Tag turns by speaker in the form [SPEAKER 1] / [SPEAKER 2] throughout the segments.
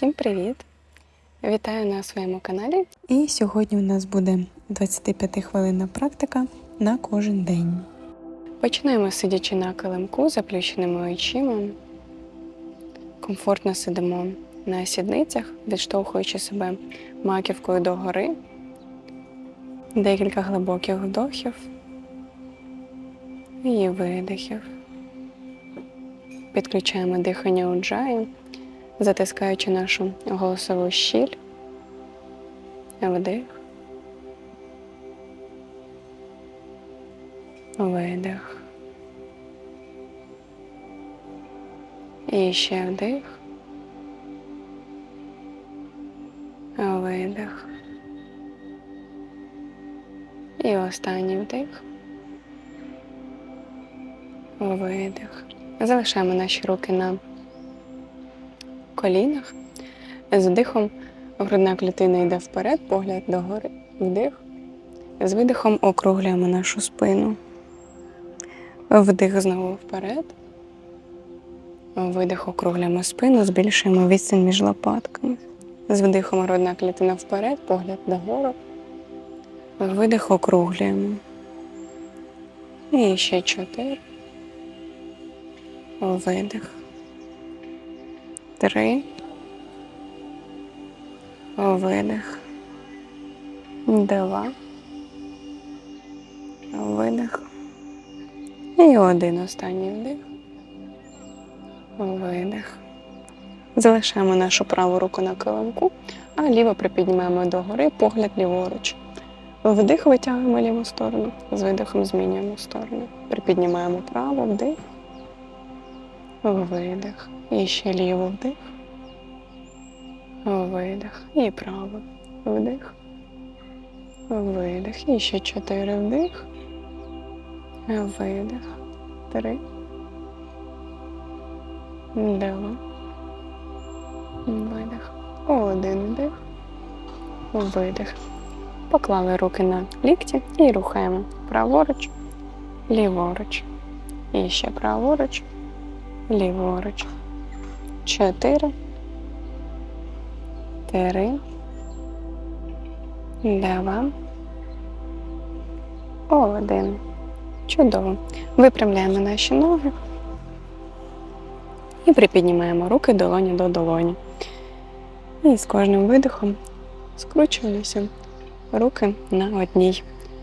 [SPEAKER 1] Всім привіт! Вітаю на своєму каналі.
[SPEAKER 2] І сьогодні у нас буде 25 хвилинна практика на кожен день.
[SPEAKER 1] Починаємо сидячи на килимку, заплющеними очима. Комфортно сидимо на сідницях, відштовхуючи себе маківкою догори. Декілька глибоких вдохів і видихів. Підключаємо дихання уджаю, затискаючи нашу голосову щіль. Вдих. Видих. І ще вдих. Видих. І останній вдих. Видих. Залишаємо наші руки на колінах. З вдихом грудна клітина йде вперед, погляд догори, вдих. З видихом округлюємо нашу спину. Вдих знову вперед. Видих округлюємо спину, збільшуємо відстань між лопатками. З вдихом грудна клітина вперед, погляд догору. Видих округлюємо. І ще чотири. Видих. Три. Видих. Два. Видих. І один останній вдих. Видих. Залишаємо нашу праву руку на килимку, а ліву припіднімаємо догори, погляд ліворуч. Вдих витягуємо ліву сторону, з видихом змінюємо сторону. Припіднімаємо праву, вдих. Видих. І ще ліву вдих. Видих. І право. Вдих. Видих. І ще чотири вдих. Видих. Три. Два. Видих. Один вдих. Видих. Поклали руки на лікті і рухаємо праворуч, ліворуч. І ще праворуч, ліворуч. Чотири. Три. Два. Один. Чудово. Випрямляємо наші ноги і припіднімаємо руки долоні до долоні. І з кожним видихом скручуємося руки на одній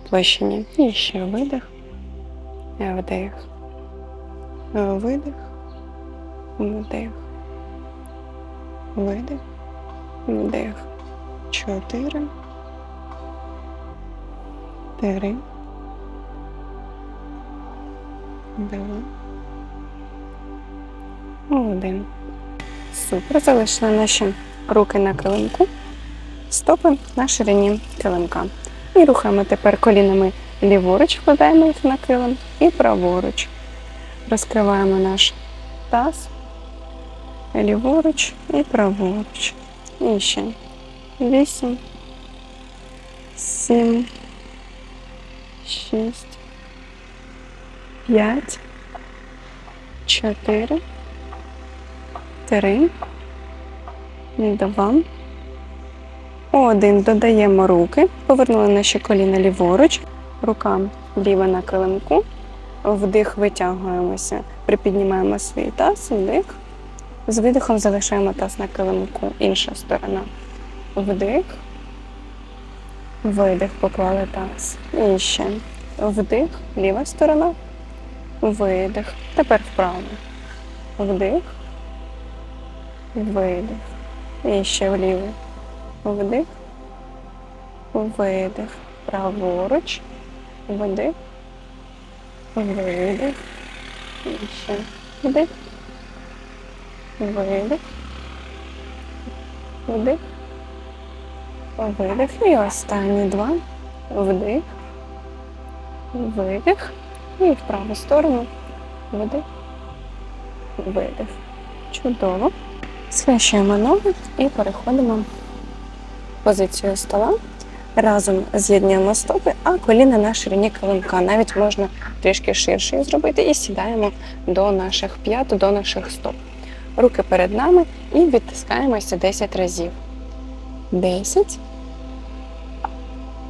[SPEAKER 1] площині. І ще видих, вдих, видих, вдих, видих, вдих. Чотири. Три. Два. Один. Супер. Залишили наші руки на килимку, стопи на ширині килимка. І рухаємо тепер колінами ліворуч, вкладаємо їх на килим і праворуч. Розкриваємо наш таз ліворуч і праворуч. І ще вісім, сім, шість, п'ять, чотири, три, два, один. Додаємо руки, повернули наші коліна ліворуч, рука ліва на килимку, вдих. Витягуємося, припіднімаємо свій таз, вдих. З видихом залишаємо таз на килимку, інша сторона. Вдих. Видих, поклали таз. І ще. Вдих, ліва сторона. Видих. Тепер вправо. Вдих. Видих. І ще вліво. Вдих. Видих. Праворуч. Вдих. Видих. І ще. Вдих. Видих. Вдих. Видих. І останні два. Вдих. Видих. І в праву сторону. Вдих. Видих. Чудово. Схрещуємо ноги і переходимо в позицію стола. Разом з'єднуємо стопи, а коліна на ширині килимка. Навіть можна трішки ширше зробити і сідаємо до наших п'ят, до наших стоп. Руки перед нами і відтискаємося 10 разів. 10,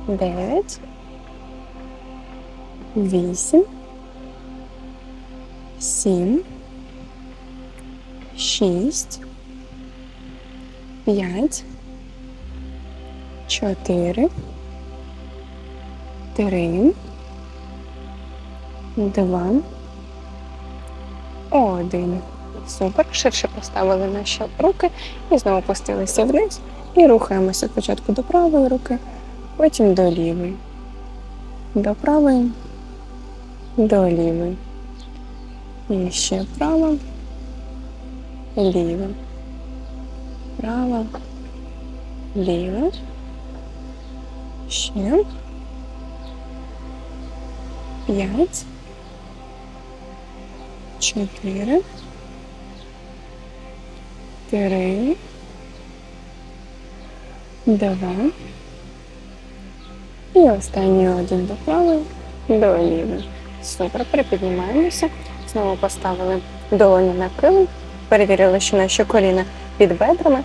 [SPEAKER 1] 9, 8, 7, 6, 5, 4, 3, 2, 1. Супер. Ширше поставили наші руки і знову опустилися вниз. І рухаємося спочатку до правої руки, потім до лівої. До правої, до лівої. І ще права, ліва. Права, ліва. Ще. П'ять. Чотири. Три. Два. І останній один до правої, до лівої. Супер, припіднімаємося. Знову поставили долоні на килим. Перевірили, що наші коліна під бедрами.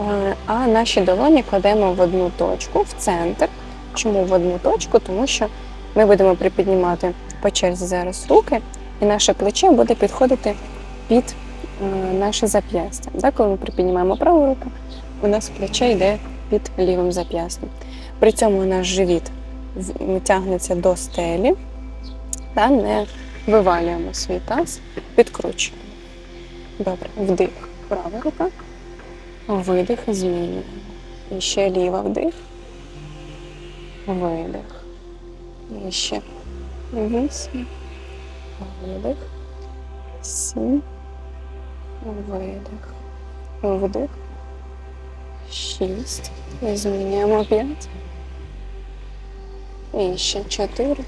[SPEAKER 1] Е, А наші долоні кладемо в одну точку, в центр. Чому в одну точку? Тому що ми будемо припіднімати по черзі зараз руки, і наше плече буде підходити під наше зап'ястя. Да, Коли ми припіднімаємо праву руку, у нас плече йде під лівим зап'ястям. При цьому наш живіт тягнеться до стелі та не вивалюємо свій таз, підкручуємо. Добре, вдих, права рука, видих, змінюємо. І ще ліва вдих, видих. І ще вісім, видих, сім, видих, вдих, шість. Змінюємо п'ять. І ще чотири.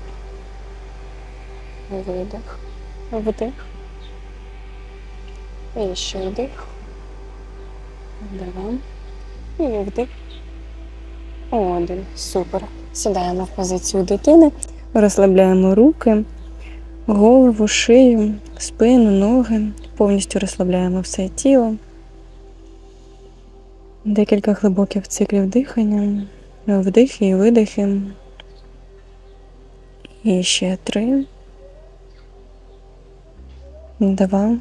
[SPEAKER 1] Видих. Вдих. І ще вдих. Два. І вдих. Один. Супер. Сідаємо в позицію дитини. Розслабляємо руки, голову, шию, спину, ноги. Повністю розслабляємо все тіло. Декілька глибоких циклів дихання, вдихи і видихи. І ще три. Два.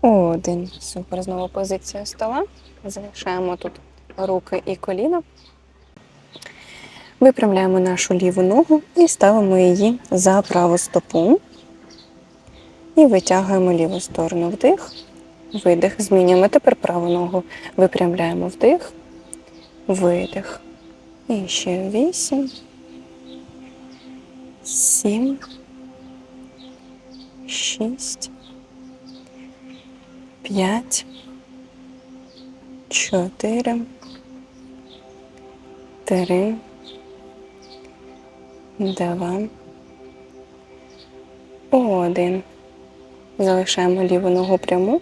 [SPEAKER 1] Один. Супер. Знову позиція стола. Залишаємо тут руки і коліна. Випрямляємо нашу ліву ногу і ставимо її за праву стопу. І витягуємо ліву сторону вдих, видих. Змінюємо тепер праву ногу. Випрямляємо вдих, видих. І ще вісім. Сім. Шість. П'ять. Чотири. Три. Два. Один. Залишаємо ліву ногу пряму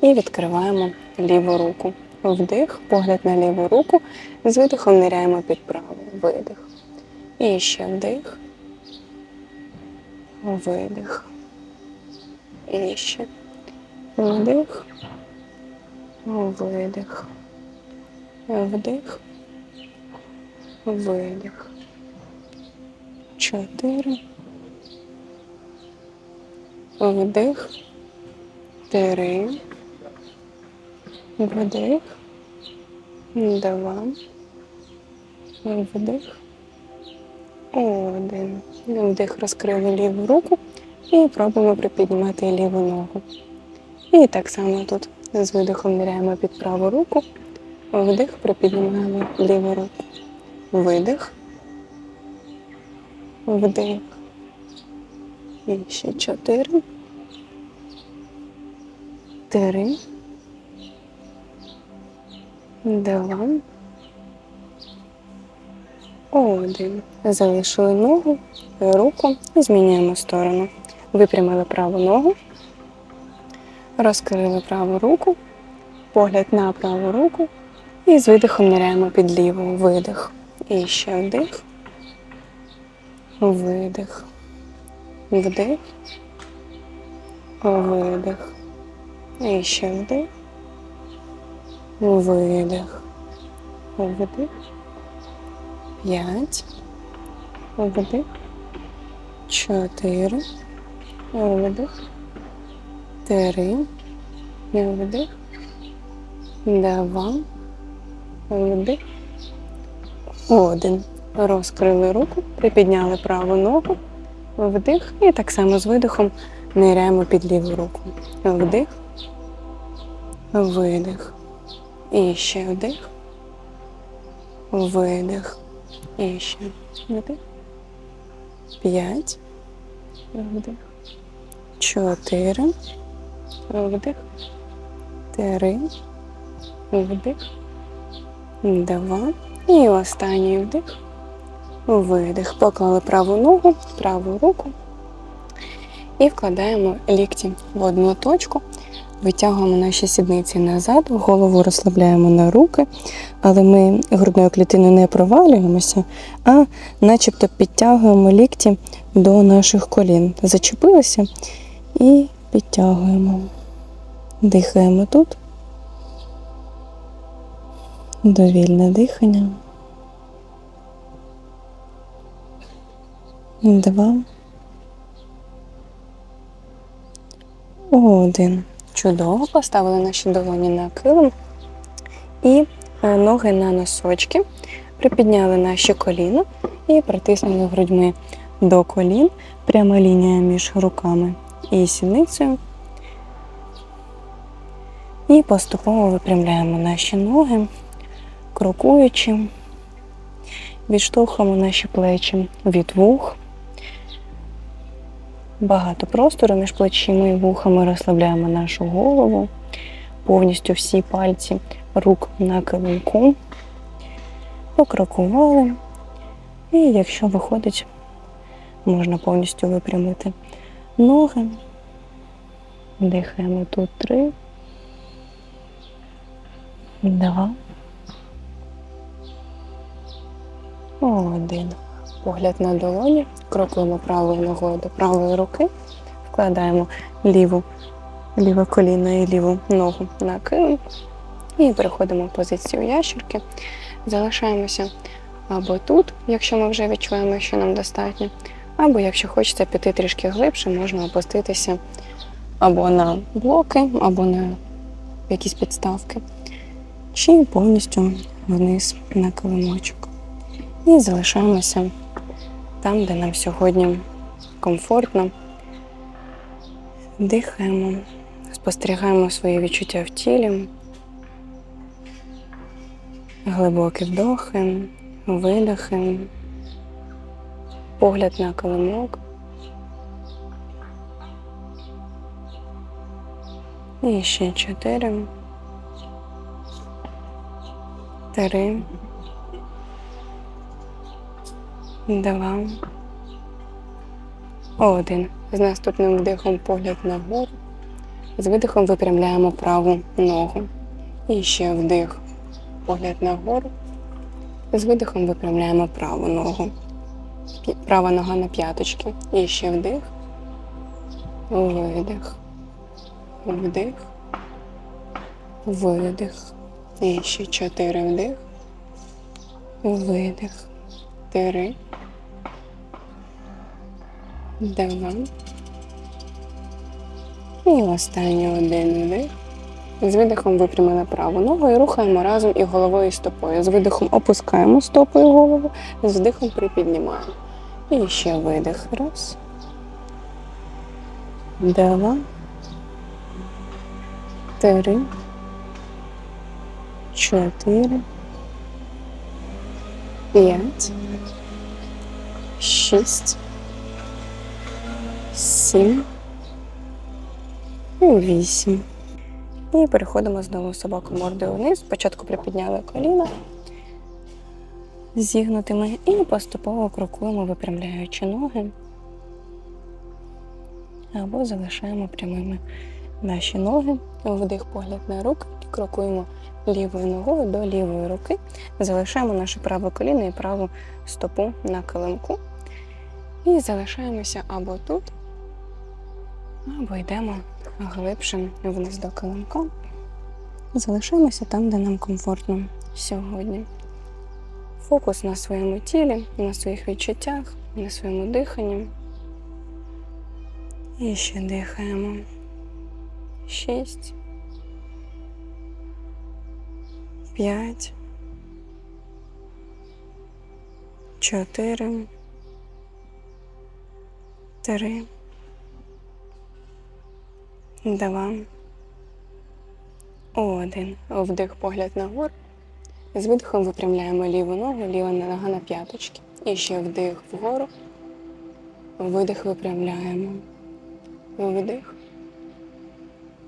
[SPEAKER 1] і відкриваємо ліву руку. Вдих, погляд на ліву руку. З видихом ниряємо під праву. Видих. І ще вдих. Видих. І ще. Вдих. Видих. Вдих. Видих. Чотири. Вдих. Три. Вдих. Два. Вдих. Один. Вдих розкрили ліву руку і пробуємо припіднімати ліву ногу. І так само тут з видихом ниряємо під праву руку. Вдих, припіднімаємо ліву руку. Видих. Вдих. І ще чотири. Три. Два. Один. Залишили ногу, руку і змінюємо сторону. Випрямили праву ногу. Розкрили праву руку, погляд на праву руку і з видихом ниряємо під ліву. Видих. І ще вдих. Видих. Вдих. видих. І ще вдих. Видих. Вдих. П'ять. Вдих. Чотири. Вдих. Три. Вдих. Два. Вдих. Один. Розкрили руку, припідняли праву ногу. Вдих. І так само з видихом ниряємо під ліву руку. Вдих. Видих. І ще вдих. Видих. І ще вдих. П'ять. Вдих. Чотири. Вдих. Три. Вдих. Два. І останній вдих. Видих. Поклали праву ногу, праву руку. І вкладаємо лікті в одну точку. Витягуємо наші сідниці назад, голову розслабляємо на руки, але ми грудною клітиною не провалюємося, а начебто підтягуємо лікті до наших колін. Зачепилися і підтягуємо. Дихаємо тут. Довільне дихання. Два. Один. Чудово. Поставили наші долоні на килим і е, ноги на носочки. Припідняли наші коліна і притиснули грудьми до колін. Пряма лінія між руками і сідницею. І поступово випрямляємо наші ноги, крокуючи, відштовхуємо наші плечі від вух. Багато простору між плечима і вухами розслабляємо нашу голову, повністю всі пальці рук на килимку. Покрокували. І якщо виходить, можна повністю випрямити ноги. Дихаємо тут три. Два. Один. Погляд на долоні. Крокуємо правою ногою до правої руки. Вкладаємо ліву, ліве коліно і ліву ногу на килим. І переходимо в позицію ящерки. Залишаємося або тут, якщо ми вже відчуваємо, що нам достатньо, або якщо хочеться піти трішки глибше, можна опуститися або на блоки, або на якісь підставки, чи повністю вниз на килимочок. І залишаємося там, де нам сьогодні комфортно. Дихаємо, спостерігаємо свої відчуття в тілі. Глибокі вдохи, видохи, погляд на килимок. І ще чотири. Три. Два. Один. З наступним вдихом погляд нагору. З видихом випрямляємо праву ногу. І ще вдих. Погляд нагору. З видихом випрямляємо праву ногу. Права нога на п'яточки. І ще вдих. Видих. Вдих. Видих. І ще чотири вдих. Видих. Три. Два. І останній один вдих. З видихом випрямили праву ногу і рухаємо разом і головою і стопою. З видихом опускаємо стопою голову, з вдихом припіднімаємо. І ще видих. Раз. Два. Три. Чотири. П'ять. Шість. Сім. Вісім. І переходимо знову собаку мордою вниз. Спочатку припідняли коліна зігнутими і поступово крокуємо, випрямляючи ноги. Або залишаємо прямими наші ноги. Вдих погляд на руки, і крокуємо лівою ногою до лівої руки. Залишаємо наше праве коліно і праву стопу на килимку. І залишаємося або тут, Або йдемо глибше вниз до килимка. Залишаємося там, де нам комфортно сьогодні. Фокус на своєму тілі, на своїх відчуттях, на своєму диханні. І ще дихаємо. Шість. П'ять. Чотири. Три. Два. Один. Вдих, погляд нагору. З видихом випрямляємо ліву ногу, ліва нога на п'яточки. І ще вдих вгору. Видих випрямляємо. Вдих.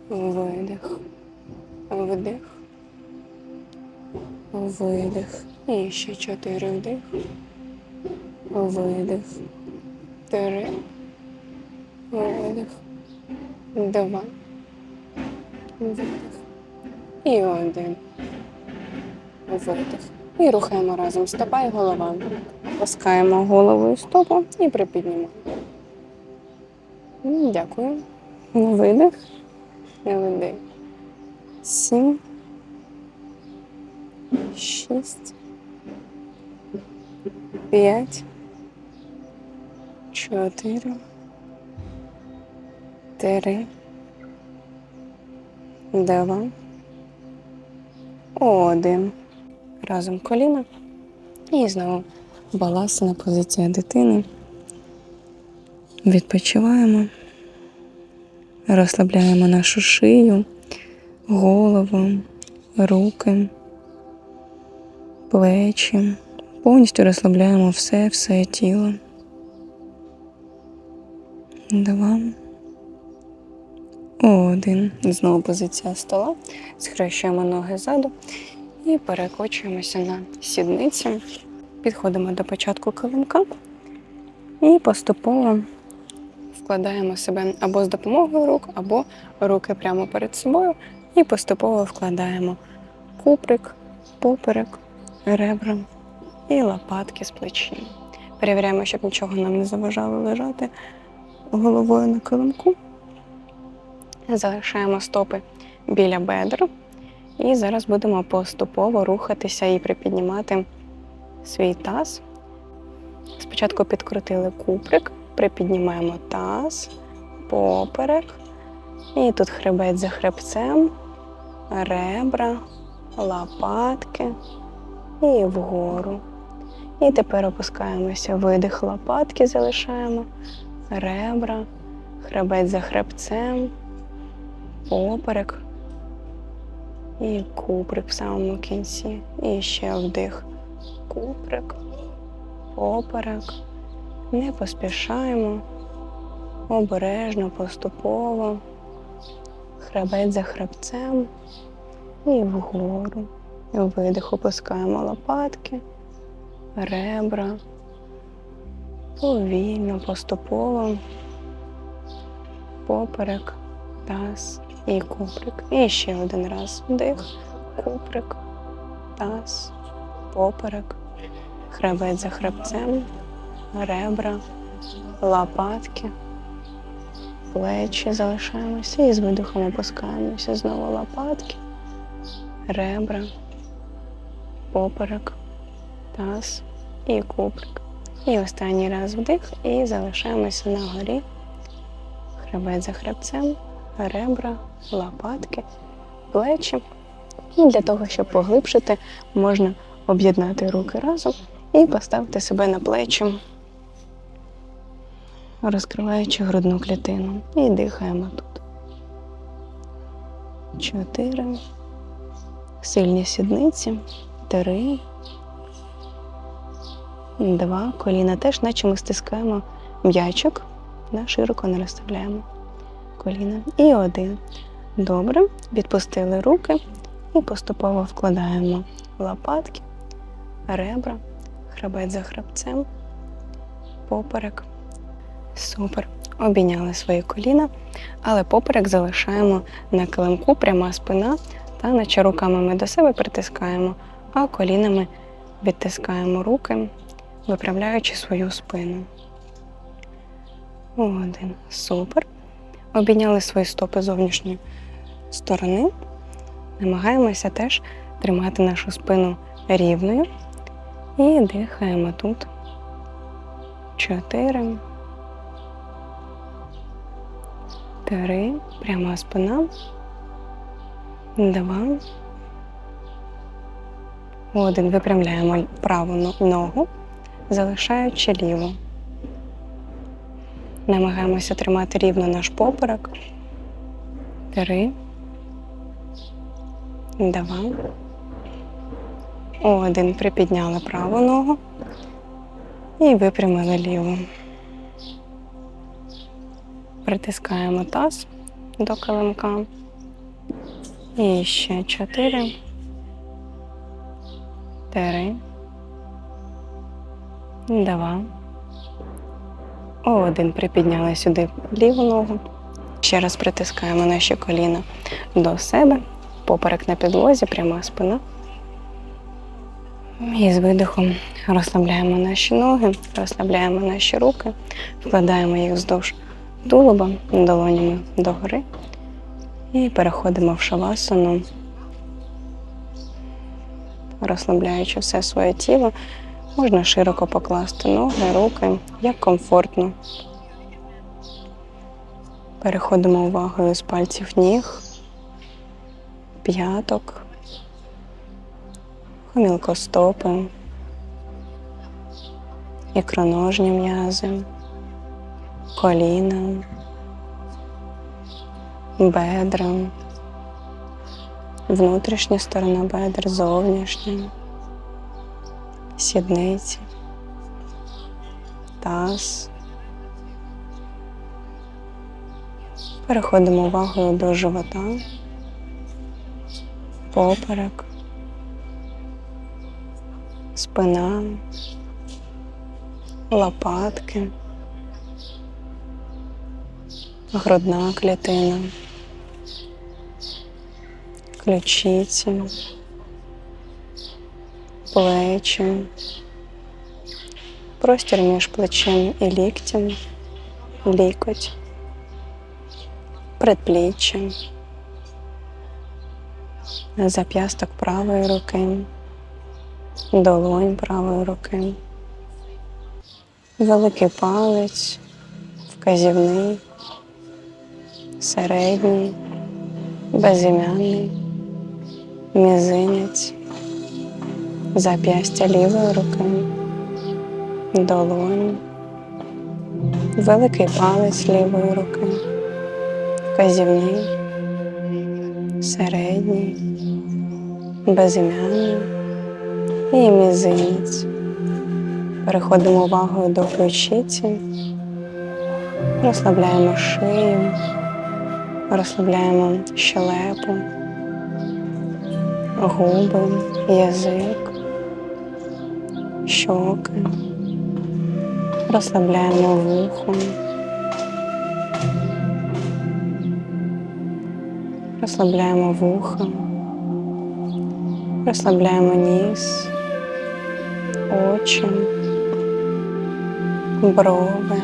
[SPEAKER 1] Видих. Вдих. Видих. І ще чотири вдих. Видих. Три. Видих. Два. Видих. І один. Видих. І рухаємо разом стопа і голова. Пускаємо головою стопу і припіднімаємо. Дякую. Видих. Видих. Сім. Шість. П'ять. Чотири. Три. Два. Один. Разом коліна. І знову баласна позиція дитини. Відпочиваємо. Розслабляємо нашу шию, голову, руки, плечі. Повністю розслабляємо все, все тіло. Два. Один. Знову позиція стола. Схрещуємо ноги ззаду і перекочуємося на сідниці. Підходимо до початку килимка і поступово вкладаємо себе або з допомогою рук, або руки прямо перед собою. І поступово вкладаємо куприк, поперек, ребра і лопатки з плечі. Перевіряємо, щоб нічого нам не заважало лежати головою на килимку. Залишаємо стопи біля бедер. І зараз будемо поступово рухатися і припіднімати свій таз. Спочатку підкрутили куприк, припіднімаємо таз, поперек. І тут хребець за хребцем, ребра, лопатки і вгору. І тепер опускаємося, видих лопатки залишаємо, ребра, хребець за хребцем, поперек і куприк в самому кінці. І ще вдих. Куприк, поперек. Не поспішаємо. Обережно, поступово. Хребець за хребцем і вгору. Видих опускаємо лопатки, ребра. Повільно, поступово. Поперек, таз і куприк. І ще один раз вдих, куприк, таз, поперек, хребець за хребцем, ребра, лопатки, плечі залишаємося і з видихом опускаємося. Знову лопатки, ребра, поперек, таз і куприк. І останній раз вдих і залишаємося на горі. Хребець за хребцем, ребра, лопатки, плечі. І для того, щоб поглибшити, можна об'єднати руки разом і поставити себе на плечі, розкриваючи грудну клітину. І дихаємо тут. Чотири. Сильні сідниці. Три. Два. Коліна теж, наче ми стискаємо м'ячик, да, широко не розставляємо коліна. І один. Добре. Відпустили руки і поступово вкладаємо лопатки, ребра, хребець за хребцем, поперек. Супер. Обійняли свої коліна, але поперек залишаємо на килимку, пряма спина, та наче руками ми до себе притискаємо, а колінами відтискаємо руки, виправляючи свою спину. Один. Супер. Обійняли свої стопи зовнішньої сторони. Намагаємося теж тримати нашу спину рівною. І дихаємо тут. Чотири. Три. Пряма спина. Два. Один. Випрямляємо праву ногу, залишаючи ліву. Намагаємося тримати рівно наш поперек. Три. Два. Один. Припідняли праву ногу і випрямили ліву. Притискаємо таз до килимка. І ще чотири. Три. Два. Один. Припідняли сюди ліву ногу. Ще раз притискаємо наші коліна до себе. Поперек на підлозі, пряма спина. І з видихом розслабляємо наші ноги, розслабляємо наші руки, вкладаємо їх вздовж тулуба долонями догори і переходимо в шавасану, розслабляючи все своє тіло. Можна широко покласти ноги, руки, як комфортно. Переходимо увагою з пальців ніг, п'яток, хомілкостопи, ікроножні м'язи, коліна, бедра, внутрішня сторона бедер, зовнішня, сідниці, таз. Переходимо увагою до живота, поперек, спина, лопатки, грудна клітина, ключиці, плечі, простір між плечем і ліктем, лікоть предпліччя, зап'ясток правої руки, долонь правої руки, великий палець, вказівний, середній, безім'яний, мізинець, зап'ястя лівої руки, долонь, великий палець лівої руки вказівний, середній, безім'яний і мізинець. Переходимо увагою до ключиці, розслабляємо шию, розслабляємо щелепу, губи, язик, щоки, розслабляємо вухо. Розслабляємо вуха, розслабляємо ніс, очі, брови,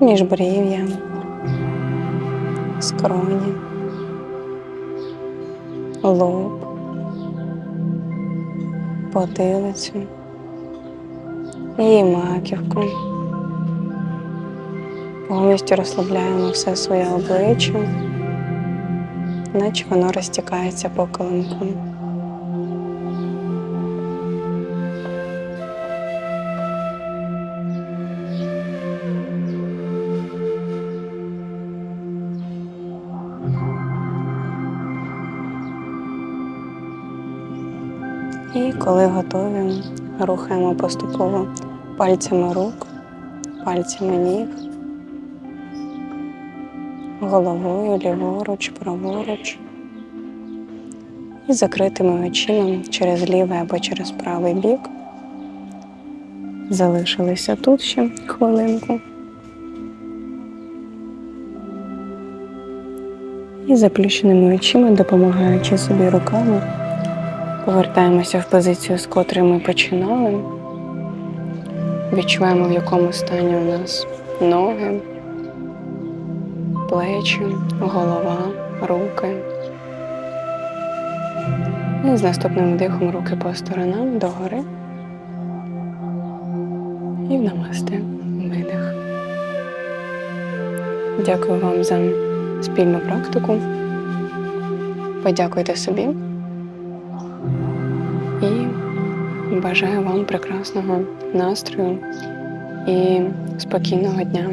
[SPEAKER 1] міжбрів'я, скроні, лоб, потилицю і маківку. Повністю розслабляємо все своє обличчя наче воно розтікається по килимку. Коли готові, рухаємо поступово пальцями рук, пальцями ніг, головою ліворуч, праворуч. І закритими очима через лівий або через правий бік. Залишилися тут ще хвилинку. І заплющеними очима, допомагаючи собі руками, повертаємося в позицію, з котрої ми починали. Відчуваємо, в якому стані у нас ноги, плечі, голова, руки. І з наступним вдихом руки по сторонам догори. І в намасте видих. Дякую вам за спільну практику. Подякуйте собі. І бажаю вам прекрасного настрою і спокійного дня.